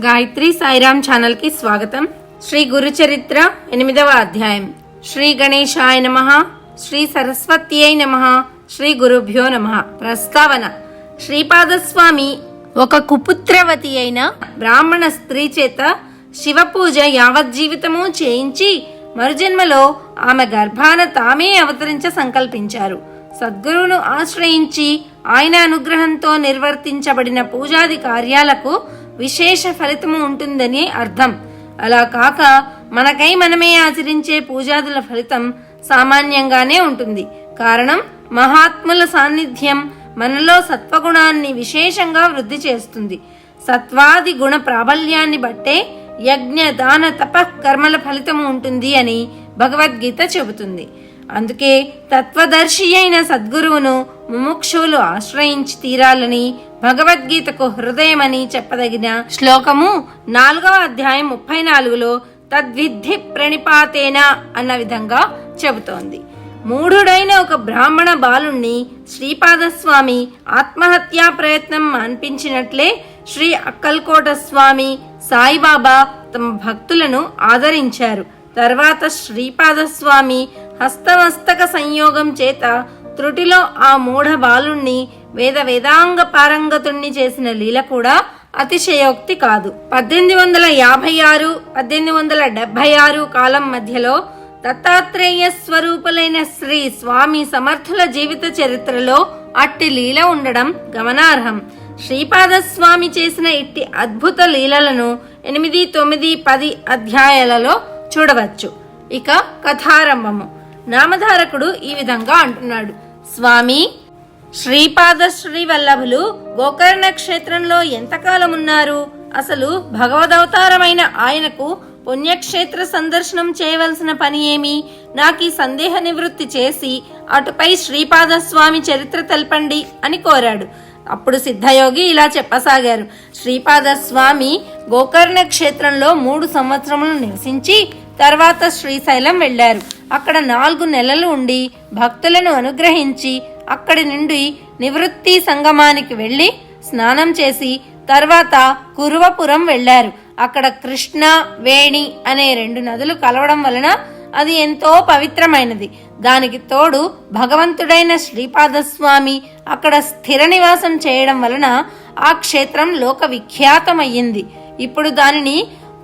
గాయత్రి సాయిరామ్ ఛానల్కి స్వాగతం. శ్రీ గురుచరిత్ర ఎనిమిదవ అధ్యాయం. శ్రీ గణేశాయ నమ. శ్రీ సరస్వత్యై నమ. శ్రీ గురుభ్యో నమ. ప్రస్తావన. శ్రీపాదస్వామి ఒక కుపుత్రవతి అయిన బ్రాహ్మణ స్త్రీ చేత శివపూజ యావజ్జీవితము చేయించి మరుజన్మలో ఆమె గర్భాన తామే అవతరించ సంకల్పించారు. సద్గురువును ఆశ్రయించి ఆయన అనుగ్రహంతో నిర్వర్తించబడిన పూజాది కార్యాలకు విశేష ఫలితము ఉంటుందని అర్థం. అలా కాక మనకై మనమే ఆచరించే పూజాదుల ఫలితం సామాన్యంగానే ఉంటుంది. కారణం మహాత్ముల సాన్నిధ్యం మనలో సత్వగుణాన్ని విశేషంగా వృద్ధి చేస్తుంది. సత్వాది గుణ ప్రాబల్యాన్ని బట్టే యజ్ఞ దాన తప కర్మల ఫలితము ఉంటుంది అని భగవద్గీత చెబుతుంది. అందుకే తత్వదర్శి అయిన సద్గురువును ముముక్షువులు ఆశ్రయించి తీరాలని భగవద్గీతకు హృదయమని చెప్పదగిన శ్లోకము నాలుగవ అధ్యాయం ముప్పై నాలుగులో తద్విద్ధి ప్రణిపాతేన అన్న విధంగా చెబుతోంది. మూఢుడైన ఒక బ్రాహ్మణ బాలుణ్ణి శ్రీపాదస్వామి ఆత్మహత్యా ప్రయత్నం అనిపించినట్లే శ్రీ అక్కల్కోట స్వామి సాయిబాబా తమ భక్తులను ఆదరించారు. తర్వాత శ్రీపాదస్వామి హస్తమస్తక సంయోగం చేత త్రుటిలో ఆ మూఢ బాలుణ్ణి వేద వేదాంగ పారంగతుణ్ణి చేసిన లీల కూడా అతిశయోక్తి కాదు. పద్దెనిమిది వందల యాభై ఆరు పద్దెనిమిది వందల డెబ్బై ఆరు కాలం మధ్యలో దత్తాత్రేయ స్వరూపులైన శ్రీ స్వామి సమర్థుల జీవిత చరిత్రలో అట్టి లీల ఉండడం గమనార్హం. శ్రీపాదస్వామి చేసిన ఇట్టి అద్భుత లీలలను ఎనిమిది తొమ్మిది పది అధ్యాయాలలో చూడవచ్చు. ఇక కథారంభము. నామధారకుడు ఈ విధంగా అంటున్నాడు. స్వామి శ్రీపాద శ్రీ వల్లభులు గోకర్ణ క్షేత్రంలో ఎంతకాలం ఉన్నారు అసలు భగవదవతారమైన ఆయనకు పుణ్యక్షేత్ర సందర్శనం చేయవలసిన పని ఏమి? నాకు ఈ సందేహ నివృత్తి చేసి అటుపై శ్రీపాదస్వామి చరిత్ర తెలపండి అని కోరాడు. అప్పుడు సిద్ధయోగి ఇలా చెప్పసాగారు. శ్రీపాదస్వామి గోకర్ణ క్షేత్రంలో మూడు సంవత్సరములు నివసించి తర్వాత శ్రీశైలం వెళ్ళారు అక్కడ నాలుగు నెలలు ఉండి భక్తులను అనుగ్రహించి అక్కడి నుండి నివృత్తి సంగమానికి వెళ్ళి స్నానం చేసి తర్వాత కురువపురం వెళ్ళారు అక్కడ కృష్ణ వేణి అనే రెండు నదులు కలవడం వలన అది ఎంతో పవిత్రమైనది. దానికి తోడు భగవంతుడైన శ్రీపాదస్వామి అక్కడ స్థిర నివాసం చేయడం వలన ఆ క్షేత్రం లోక విఖ్యాతమయ్యింది ఇప్పుడు దానిని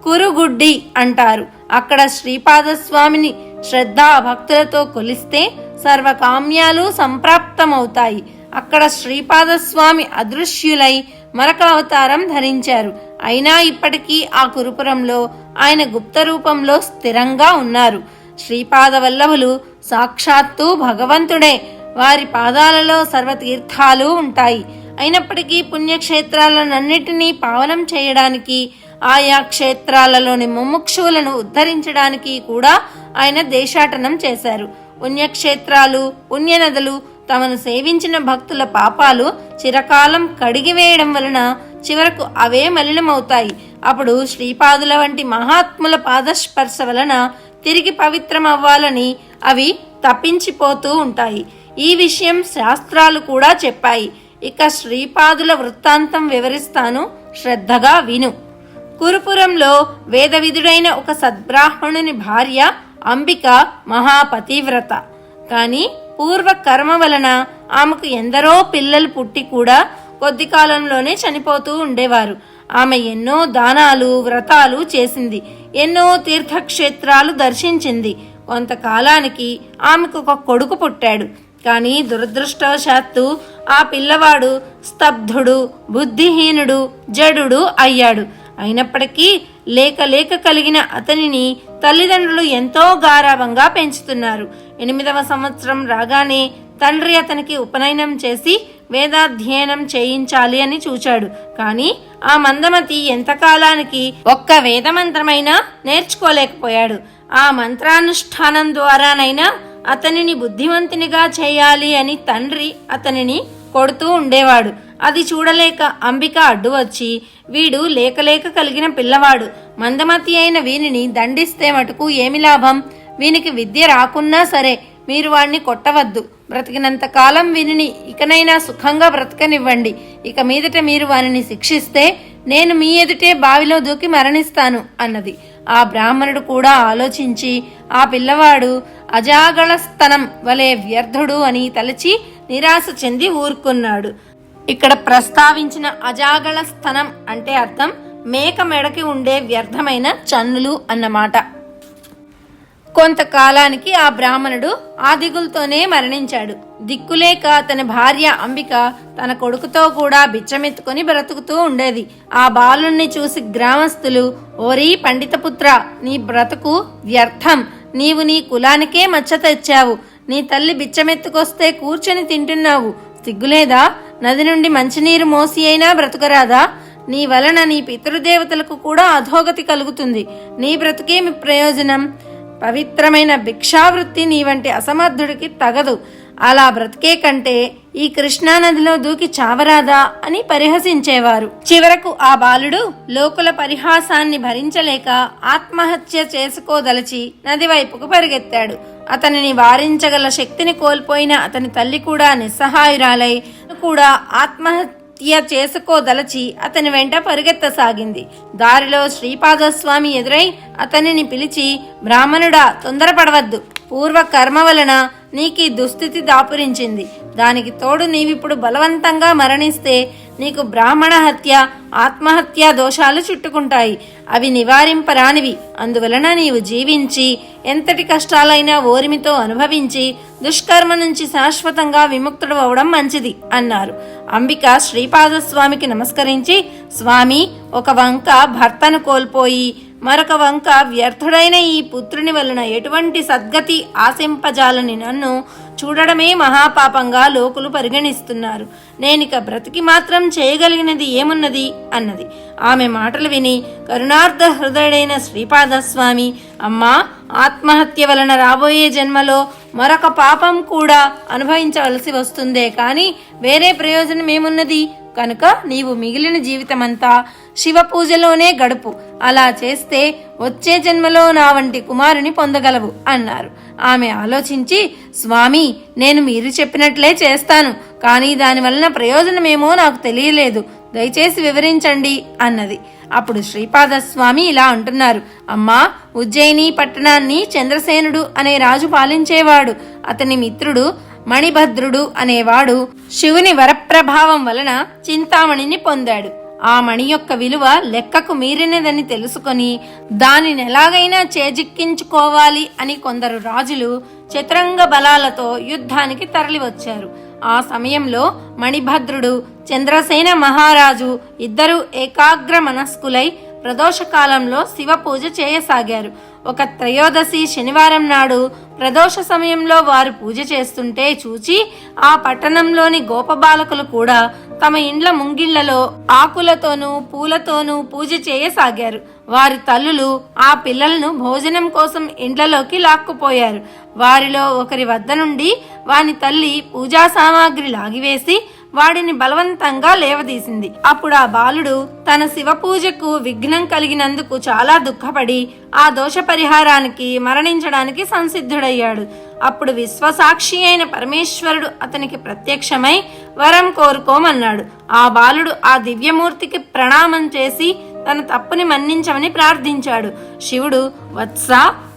కురుగుడ్డి అంటారు. అక్కడ శ్రీపాదస్వామిని శ్రద్ధా భక్తులతో కొలిస్తే సర్వకామ్యాలు సంప్రాప్తమవుతాయి. అక్కడ శ్రీపాదస్వామి అదృశ్యులై మరొక అవతారం ధరించారు. అయినా ఇప్పటికీ ఆ కురుపురంలో ఆయన గుప్త రూపంలో స్థిరంగా ఉన్నారు. శ్రీపాద వల్లభులు సాక్షాత్తు భగవంతుడే. వారి పాదాలలో సర్వతీర్థాలు ఉంటాయి. అయినప్పటికీ పుణ్యక్షేత్రాలన్నిటినీ పావనం చేయడానికి ఆయా క్షేత్రాలలోని ముముక్షువులను ఉద్ధరించడానికి కూడా ఆయన దేశాటనం చేశారు. పుణ్యక్షేత్రాలు పుణ్యనదులు తమను సేవించిన భక్తుల పాపాలు చిరకాలం కడిగివేయడం వలన చివరకు అవే మలినమవుతాయి. అప్పుడు శ్రీపాదుల వంటి మహాత్ముల పాదస్పర్శ వలన తిరిగి పవిత్రమవ్వాలని అవి తప్పించిపోతూ ఉంటాయి. ఈ విషయం శాస్త్రాలు కూడా చెప్పాయి. ఇక శ్రీపాదుల వృత్తాంతం వివరిస్తాను. శ్రద్ధగా విను. కురుపురంలో వేదవిధుడైన ఒక సద్బ్రాహ్మణుని భార్య అంబిక మహాపతివ్రత. కాని పూర్వ కర్మ వలన ఆమెకు ఎందరో పిల్లలు పుట్టి కూడా కొద్ది కాలంలోనే చనిపోతూ ఉండేవారు. ఆమె ఎన్నో దానాలు వ్రతాలు చేసింది. ఎన్నో తీర్థక్షేత్రాలు దర్శించింది. కొంతకాలానికి ఆమెకు ఒక కొడుకు పుట్టాడు. కానీ దురదృష్టవశాత్తు ఆ పిల్లవాడు స్తబ్ధుడు బుద్ధిహీనుడు జడుడు అయ్యాడు. అయినప్పటికీ లేక లేక కలిగిన అతనిని తల్లిదండ్రులు ఎంతో గారాభంగా పెంచుతున్నారు. ఎనిమిదవ సంవత్సరం రాగానే తండ్రి అతనికి ఉపనయనం చేసి వేదాధ్యయనం చేయించాలి అని చూచాడు. కానీ ఆ మందమతి ఎంతకాలానికి ఒక్క వేదమంత్రమైనా నేర్చుకోలేకపోయాడు. ఆ మంత్రానుష్ఠానం ద్వారానైనా అతనిని బుద్ధిమంతునిగా చేయాలి అని తండ్రి అతనిని కొడుతూ ఉండేవాడు. అది చూడలేక అంబిక అడ్డు వచ్చి వీడు లేకలేక కలిగిన పిల్లవాడు. మందమతి అయిన వీనిని దండిస్తే మటుకు ఏమి లాభం? వీనికి విద్య రాకున్నా సరే మీరు వాణ్ణి కొట్టవద్దు. బ్రతికినంత కాలం వీనిని ఇకనైనా సుఖంగా బ్రతకనివ్వండి. ఇక మీదట మీరు వానిని శిక్షిస్తే నేను మీ ఎదుటే బావిలో దూకి మరణిస్తాను అన్నది. ఆ బ్రాహ్మణుడు కూడా ఆలోచించి ఆ పిల్లవాడు అజాగళస్తనం వలె వ్యర్థుడు అని తలచి నిరాశ చెంది ఊరుకున్నాడు. ఇక్కడ ప్రస్తావించిన అజాగళ స్థనం అంటే అర్థం మేక మెడకి ఉండే వ్యర్థమైన చన్నులు అన్నమాట. కొంతకాలానికి ఆ బ్రాహ్మణుడు ఆ దిగులతోనే మరణించాడు. దిక్కులేక తన భార్య అంబిక తన కొడుకుతో కూడా బిచ్చమెత్తుకొని బ్రతుకుతూ ఉండేది. ఆ బాలుణ్ణి చూసి గ్రామస్తులు ఓరీ పండితపుత్ర నీ బ్రతుకు వ్యర్థం. నీవు నీ కులానికే మచ్చ తెచ్చావు. నీ తల్లి బిచ్చమెత్తుకొస్తే కూర్చొని తింటున్నావు. సిగ్గులేదా? నది నుండి మంచినీరు మోసి అయినా బ్రతుకరాదా? నీ వలన నీ పితృదేవతలకు కూడా అధోగతి కలుగుతుంది. నీ బ్రతుకేమి ప్రయోజనం? పవిత్రమైన భిక్షావృత్తి నీ వంటి అసమర్థుడికి తగదు. అలా బ్రతికే కంటే ఈ కృష్ణానదిలో దూకి చావరాదా అని పరిహసించేవారు. చివరకు ఆ బాలుడు లోకుల పరిహాసాన్ని భరించలేక ఆత్మహత్య చేసుకోదలచి నది వైపుకు పరిగెత్తాడు. అతనిని వారించగల శక్తిని కోల్పోయిన అతని తల్లి కూడా నిస్సహాయురాలై కూడా ఆత్మహత్య చేసుకోదలచి అతని వెంట పరిగెత్తసాగింది. దారిలో శ్రీపాదస్వామి ఎదురై అతనిని పిలిచి బ్రాహ్మణుడా తొందరపడవద్దు. పూర్వ కర్మ వలన నీకీ దుస్థితి దాపురించింది. దానికి తోడు నీవిప్పుడు బలవంతంగా మరణిస్తే నీకు బ్రాహ్మణ హత్య ఆత్మహత్య దోషాలు చుట్టుకుంటాయి. అవి నివారింపరానివి. అందువలన నీవు జీవించి ఎంతటి కష్టాలైనా ఓరిమితో అనుభవించి దుష్కర్మ నుంచి శాశ్వతంగా విముక్తుడు అవడం మంచిది అన్నారు. అంబిక శ్రీపాదస్వామికి నమస్కరించి స్వామి ఒక వంక భర్తను కోల్పోయి మరొక వంక వ్యర్థుడైన ఈ పుత్రుని వలన ఎటువంటి సద్గతి ఆశింపజాలని నన్ను చూడడమే మహాపాపంగా లోకులు పరిగణిస్తున్నారు. నేనిక బ్రతికి మాత్రం చేయగలిగినది ఏమున్నది? అన్నది. ఆమె మాటలు విని కరుణార్థ హృదయుడైన శ్రీపాదస్వామి అమ్మా ఆత్మహత్య వలన రాబోయే జన్మలో మరొక పాపం కూడా అనుభవించవలసి వస్తుందే. కానీ వేరే ప్రయోజనం ఏమున్నది? కనుక నీవు మిగిలిన జీవితమంతా శివ పూజలోనే గడుపు. అలా చేస్తే వచ్చే జన్మలో నా వంటి కుమారుని పొందగలవు అన్నారు. ఆమె ఆలోచించి స్వామి నేను మీరు చెప్పినట్లే చేస్తాను. కానీ దాని వలన ప్రయోజనమేమో నాకు తెలియలేదు. దయచేసి వివరించండి అన్నది. అప్పుడు శ్రీపాదస్వామి ఇలా అంటున్నారు. అమ్మా ఉజ్జయిని పట్టణాన్ని చంద్రసేనుడు అనే రాజు పాలించేవాడు. అతని మిత్రుడు మణిభద్రుడు అనేవాడు శివుని వరప్రభావం వలన చింతామణిని పొందాడు. ఆ మణి యొక్క విలువ లెక్కకు మీరినదని తెలుసుకొని దానిని ఎలాగైనా చేజిక్కించుకోవాలి అని కొందరు రాజులు చతురంగ బలాలతో యుద్ధానికి తరలివచ్చారు. ఆ సమయంలో మణిభద్రుడు చంద్రసేన మహారాజు ఇద్దరు ఏకాగ్ర మనస్కులై ప్రదోష కాలంలో శివ పూజ చేయసాగారు. ఒక త్రయోదశి శనివారం నాడు ప్రదోష సమయంలో వారు పూజ చేస్తుంటే చూచి ఆ పట్టణంలోని గోపబాలకులు కూడా తమ ఇండ్ల ముంగిళ్ళలో ఆకులతోనూ పూలతోనూ పూజ చేయసాగారు. వారి తల్లులు ఆ పిల్లలను భోజనం కోసం ఇండ్లలోకి లాక్కుపోయారు. వారిలో ఒకరి వద్ద నుండి వాని తల్లి పూజా సామాగ్రి లాగివేసి వాడిని బలవంతంగా లేవదీసింది. అప్పుడు ఆ బాలుడు తన శివ పూజకు విఘ్నం కలిగినందుకు చాలా దుఃఖపడి ఆ దోష పరిహారానికి మరణించడానికి సంసిద్ధుడయ్యాడు. అప్పుడు విశ్వసాక్షి అయిన పరమేశ్వరుడు అతనికి ప్రత్యక్షమై వరం కోరుకోమన్నాడు. ఆ బాలుడు ఆ దివ్యమూర్తికి ప్రణామం చేసి తన తప్పుని మన్నించమని ప్రార్థించాడు. శివుడు వత్స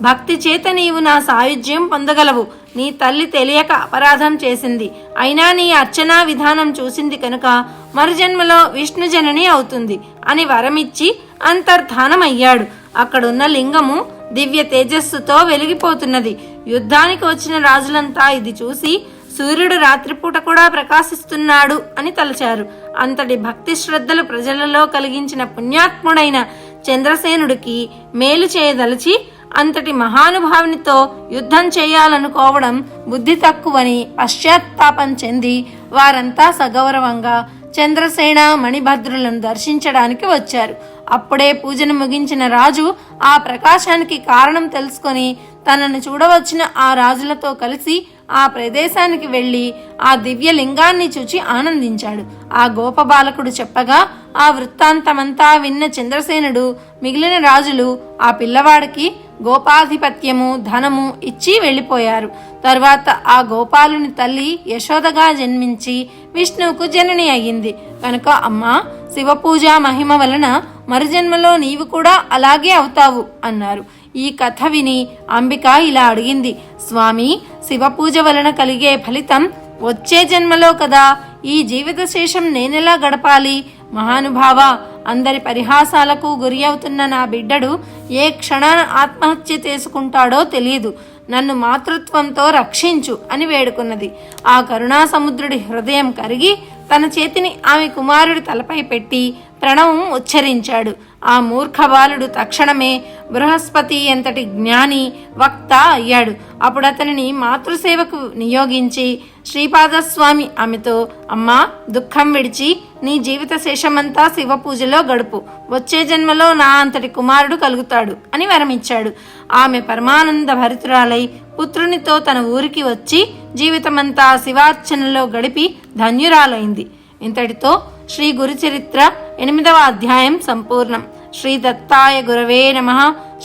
భక్తి చేత నీవు నా సాయుధ్యం పొందగలవు. నీ తల్లి తెలియక అపరాధం చేసింది. అయినా నీ అర్చనా విధానం చూసింది కనుక మరుజన్మలో విష్ణుజనని అవుతుంది అని వరమిచ్చి అంతర్ధానమయ్యాడు. అక్కడున్న లింగము దివ్య తేజస్సుతో వెలిగిపోతున్నది. యుద్ధానికి వచ్చిన రాజులంతా ఇది చూసి సూర్యుడు రాత్రిపూట కూడా ప్రకాశిస్తున్నాడు అని తలచారు. అంతటి భక్తి శ్రద్ధలు ప్రజలలో కలిగించిన పుణ్యాత్ముడైన చంద్రసేనుడికి మేలు చేయదలిచి అంతటి మహానుభావునితో యుద్ధం చేయాలనుకోవడం బుద్ధి తక్కువని పశ్చాత్తాపం చెంది వారంతా సగౌరవంగా చంద్రసేన మణిభద్రులను దర్శించడానికి వచ్చారు. అప్పుడే పూజను ముగించిన రాజు ఆ ప్రకాశానికి కారణం తెలుసుకొని తనను చూడవచ్చిన ఆ రాజులతో కలిసి ఆ ప్రదేశానికి వెళ్ళి ఆ దివ్య లింగాన్ని చూచి ఆనందించాడు. ఆ గోపబాలకుడు చెప్పగా ఆ వృత్తాంతమంతా విన్న చంద్రసేనుడు మిగిలిన రాజులు ఆ పిల్లవాడికి గోపాధిపత్యము ధనము ఇచ్చి వెళ్ళిపోయారు. తర్వాత ఆ గోపాలుని తల్లి యశోదగా జన్మించి విష్ణువుకు జనని అయ్యింది. కనుక అమ్మా శివపూజ మహిమ వలన మరుజన్మలో నీవు కూడా అలాగే అవుతావు అన్నారు. ఈ కథ విని అంబిక ఇలా అడిగింది. స్వామి శివపూజ వలన కలిగే ఫలితం వచ్చే జన్మలో కదా. ఈ జీవిత శేషం నేనెలా గడపాలి? మహానుభావ అందరి పరిహాసాలకు గురి అవుతున్న నా బిడ్డడు ఏ క్షణాన ఆత్మహత్య చేసుకుంటాడో తెలియదు. నన్ను మాతృత్వంతో రక్షించు అని వేడుకున్నది. ఆ కరుణాసముద్రుడి హృదయం కరిగి తన చేతిని ఆమె కుమారుడి తలపై పెట్టి ప్రణవం ఉచ్చరించాడు. ఆ మూర్ఖ బాలుడు తక్షణమే బృహస్పతి ఎంతటి జ్ఞాని వక్త అయ్యాడు. అప్పుడు అతనిని మాతృసేవకు నియోగించి శ్రీపాదస్వామి ఆమెతో అమ్మా దుఃఖం విడిచి నీ జీవిత శేషమంతా శివ పూజలో గడుపు. వచ్చే జన్మలో నా అంతటి కుమారుడు కలుగుతాడు అని వరమిచ్చాడు. ఆమె పరమానంద భరితురాలై పుత్రునితో తన ఊరికి వచ్చి జీవితమంతా శివార్చనలో గడిపి ధన్యురాలైంది. ఇంతటితో శ్రీ గురుచరిత్ర ఎనిమిదవ అధ్యాయం సంపూర్ణం. శ్రీ దత్తాయ గురవే నమ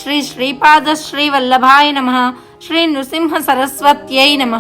శ్రీ శ్రీపాద శ్రీ వల్లభాయ నమ శ్రీ నృసింహ సరస్వత్యై నమ.